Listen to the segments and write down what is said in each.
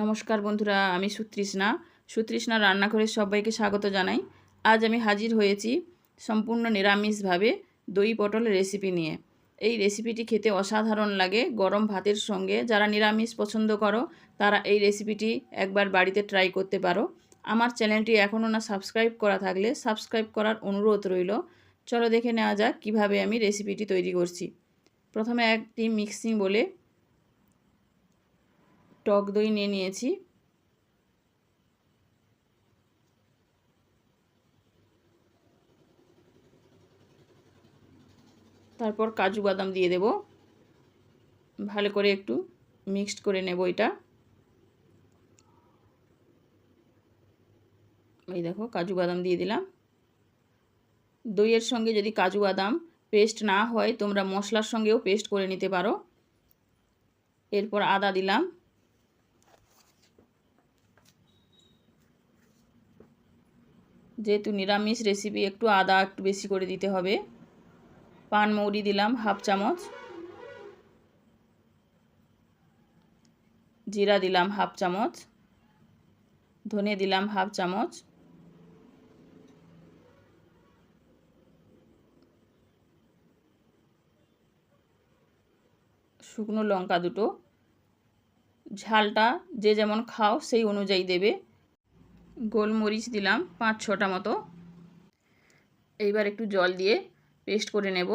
নমস্কার বন্ধুরা, আমি সুতৃষ্ণা। সুতৃষ্ণা রান্নাঘরে সবাইকে স্বাগত জানাই। আজ আমি হাজির হয়েছি সম্পূর্ণ নিরামিষভাবে দই পটল রেসিপি নিয়ে। এই রেসিপিটি খেতে অসাধারণ লাগে। গরম ভাতের সঙ্গে যারা নিরামিষ পছন্দ করো, তারা এই রেসিপিটি একবার বাড়িতে ট্রাই করতে পারো। আমার চ্যানেলটি এখনও না সাবস্ক্রাইব করা থাকলে সাবস্ক্রাইব করার অনুরোধ রইল। চলো দেখে নেওয়া যাক কীভাবে আমি রেসিপিটি তৈরি করছি। প্রথমে একটি মিক্সিং বলে টক দই নিয়ে নিয়েছি। তারপর কাজু বাদাম দিয়ে দেব। ভালো করে একটু মিক্সড করে নেব এটা। এই দেখো, কাজু বাদাম দিয়ে দিলাম। দইয়ের সঙ্গে যদি কাজু বাদাম পেস্ট না হয়, তোমরা মশলার সঙ্গেও পেস্ট করে নিতে পারো। এরপর আদা দিলাম। যেহেতু নিরামিষ রেসিপি একটু আদা একটু বেশি করে দিতে হবে। পান মৌরি দিলাম, হাফ চামচ। জিরা দিলাম, হাফ চামচ। ধনে দিলাম, হাফ চামচ। শুকনো লঙ্কা দুটো। ঝালটা যে যেমন খাও সেই অনুযায়ী দেবে। গোলমরিচ দিলাম পাঁচ ছটা মতো। এইবার একটু জল দিয়ে পেস্ট করে নেব।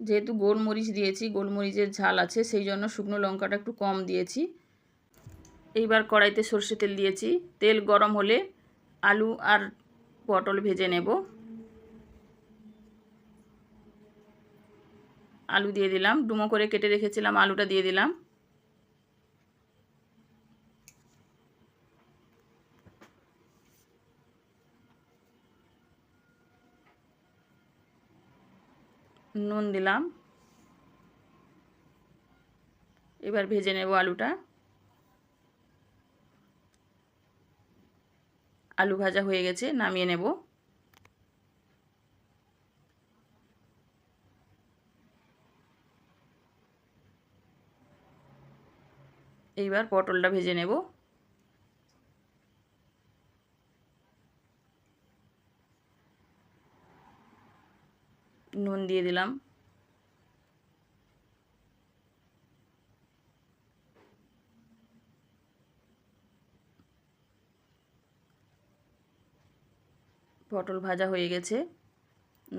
যেহেতু গোলমরিচ দিয়েছি, গোলমরিচের ঝাল আছে, সেই জন্য শুকনো লঙ্কাটা একটু কম দিয়েছি। এইবার কড়াইতে সর্ষে তেল দিয়েছি। তেল গরম হলে আলু আর পটল ভেজে নেব। আলু দিয়ে দিলাম। ডুমো করে কেটে রেখেছিলাম, আলুটা দিয়ে দিলাম। নুন দিলাম। এবার ভেজে নেব আলুটা। আলু ভাজা হয়ে গেছে, নামিয়ে নেব। এইবার পটলটা ভেজে নেব। নুন দিয়ে দিলাম। পটল ভাজা হয়ে গেছে,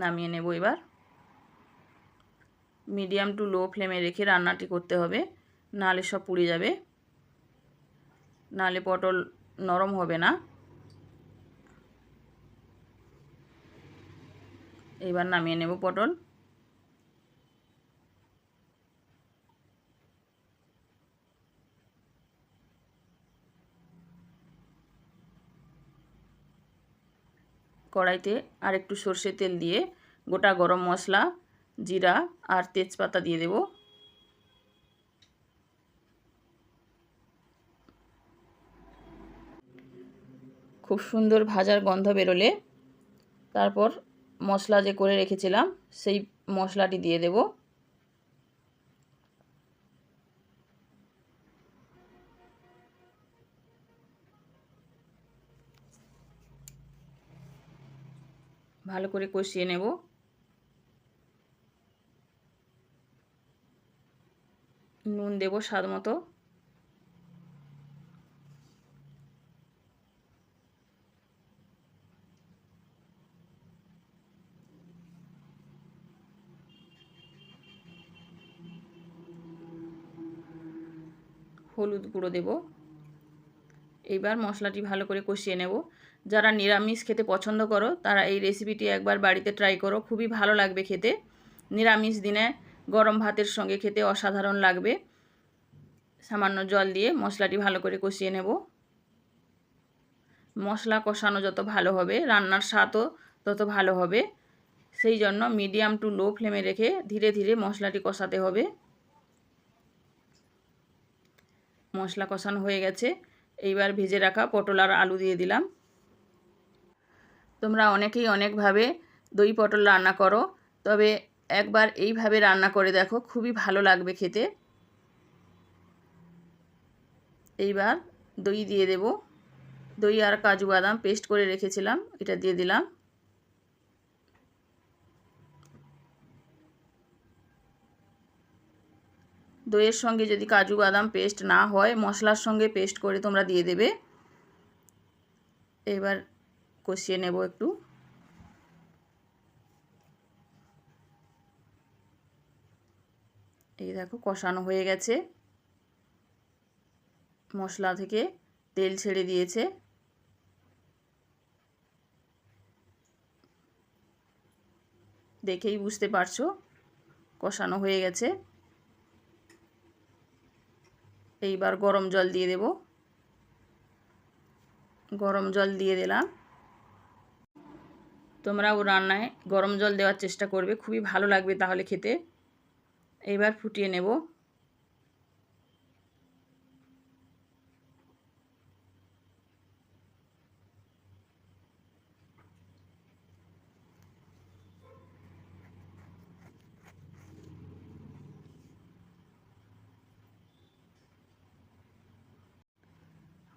নামিয়ে নেব এবার। মিডিয়াম টু লো ফ্লেমে রেখে রান্নাটি করতে হবে নাহলে সব পুড়ে যাবে। নাহলে পটল নরম হবে না। এবার নামিয়ে নেব পটল। কড়াইতে আর একটু সর্ষে তেল দিয়ে গোটা গরম মশলা, জিরা আর তেজপাতা দিয়ে দেব। খুব সুন্দর ভাজার গন্ধ বেরোলে তারপর মশলা যে করে রেখেছিলাম, সেই মশলাটি দিয়ে দেব। ভালো করে কষিয়ে নেব। নুন দেব স্বাদ মতো। হলুদ গুঁড়ো দেব। এইবার মশলাটি ভালো করে কষিয়ে নেব। যারা নিরামিষ খেতে পছন্দ করো, তারা এই রেসিপিটি একবার বাড়িতে ট্রাই করো, খুবই ভালো লাগবে খেতে। নিরামিষ দিনে গরম ভাতের সঙ্গে খেতে অসাধারণ লাগবে। সামান্য জল দিয়ে মশলাটি ভালো করে কষিয়ে নেব। মশলা কষানো যত ভালো হবে, রান্নার স্বাদও তত ভালো হবে। সেই জন্য মিডিয়াম টু লো ফ্লেমে রেখে ধীরে ধীরে মশলাটি কষাতে হবে। মশলা কষানো হয়ে গেছে। এইবার ভেজে রাখা পটল আর আলু দিয়ে দিলাম। তোমরা অনেকেই অনেকভাবে দই পটল রান্না করো, তবে একবার এইভাবে রান্না করে দেখো, খুবই ভালো লাগবে খেতে। এইবার দই দিয়ে দেব। দই আর কাজু বাদাম পেস্ট করে রেখেছিলাম, এটা দিয়ে দিলাম। দইয়ের সঙ্গে যদি কাজু বাদাম পেস্ট না হয়, মশলার সঙ্গে পেস্ট করে তোমরা দিয়ে দেবে। এবার কষিয়ে নেব একটু। এই দেখো, কষানো হয়ে গেছে। মশলা থেকে তেল ছেড়ে দিয়েছে। দেখেই বুঝতে পারছ, কষানো হয়ে গেছে। এইবার গরম জল দিয়ে দেব। গরম জল দিয়ে দিলাম। তোমরাও রান্নায় গরম জল দেওয়ার চেষ্টা করবে, খুবই ভালো লাগবে তাহলে খেতে। এইবার ফুটিয়ে নেব।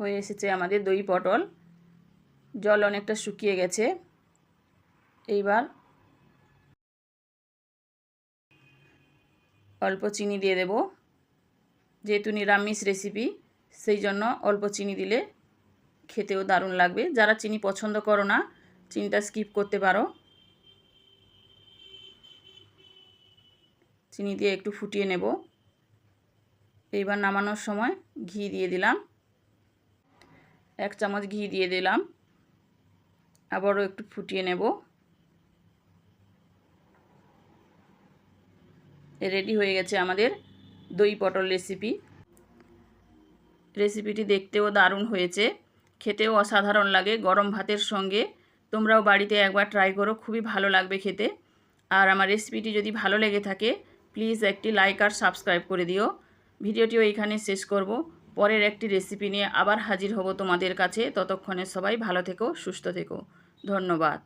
হয়ে এসেছে আমাদের দই পটল। জল অনেকটা শুকিয়ে গেছে। এইবার অল্প চিনি দিয়ে দেব। যেহেতু নিরামিষ রেসিপি সেই জন্য অল্প চিনি দিলে খেতেও দারুণ লাগবে। যারা চিনি পছন্দ করো না, চিনিটা স্কিপ করতে পারো। চিনি দিয়ে একটু ফুটিয়ে নেব। এইবার নামানোর সময় ঘি দিয়ে দিলাম। এক চামচ ঘি দিয়ে দিলাম। আবারও একটু ফুটিয়ে নেব। রেডি হয়ে গেছে আমাদের দই পটল রেসিপি। রেসিপিটি দেখতেও দারুণ হয়েছে। খেতেও অসাধারণ লাগে গরম ভাতের সঙ্গে। তোমরাও বাড়িতে একবার ট্রাই করো, খুবই ভালো লাগবে খেতে। আর আমার রেসিপিটি যদি ভালো লেগে থাকে প্লিজ একটি লাইক আর সাবস্ক্রাইব করে দিও। ভিডিওটিও এইখানে শেষ করব। পরের একটি রেসিপি নিয়ে আবার হাজির হব তোমাদের কাছে। ততক্ষণে সবাই ভালো থেকো, সুস্থ থেকো। ধন্যবাদ।